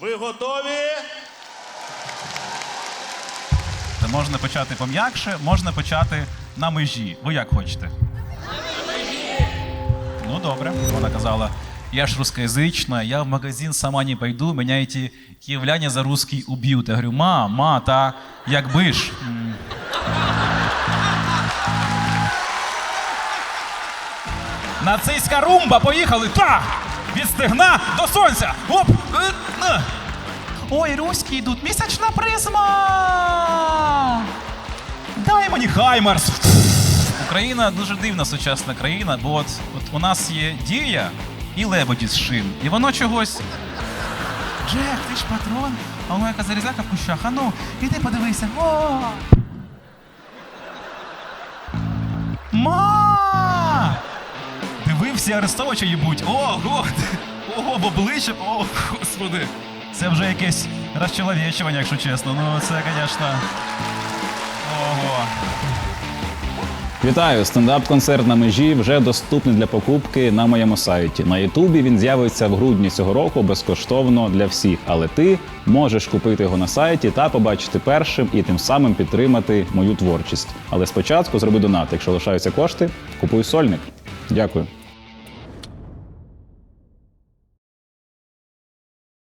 Ви готові? Можна почати пом'якше, можна почати на межі. Ви як хочете? Ну, добре. Вона казала, я ж русскоязычная, я в магазин сама не пойду, меня эти киевляне за русский убьют. Я говорю, ма, ма, та якби ж. Нацистська румба, поїхали! Та! Від стегна до сонця! Оп! Ой, руські йдуть, місячна призма! Дай мені Хаймарс! Україна дуже дивна сучасна країна, бо от, от у нас є дія і лебеді з шин. І воно чогось. Джек, ти ж патрон, а у мене зарізака в кущах. А ну, іди подивися. О! Всі арестовувачі їбуть. О, год! Ого, в обличчя. О, господи. Це вже якесь розчеловічування, якщо чесно. Ну, це, звісно. Ого. Вітаю! Стендап-концерт на межі вже доступний для покупки на моєму сайті. На Ютубі він з'явиться в грудні цього року безкоштовно для всіх. Але ти можеш купити його на сайті та побачити першим і тим самим підтримати мою творчість. Але спочатку зроби донат. Якщо лишаються кошти, купуй сольник. Дякую.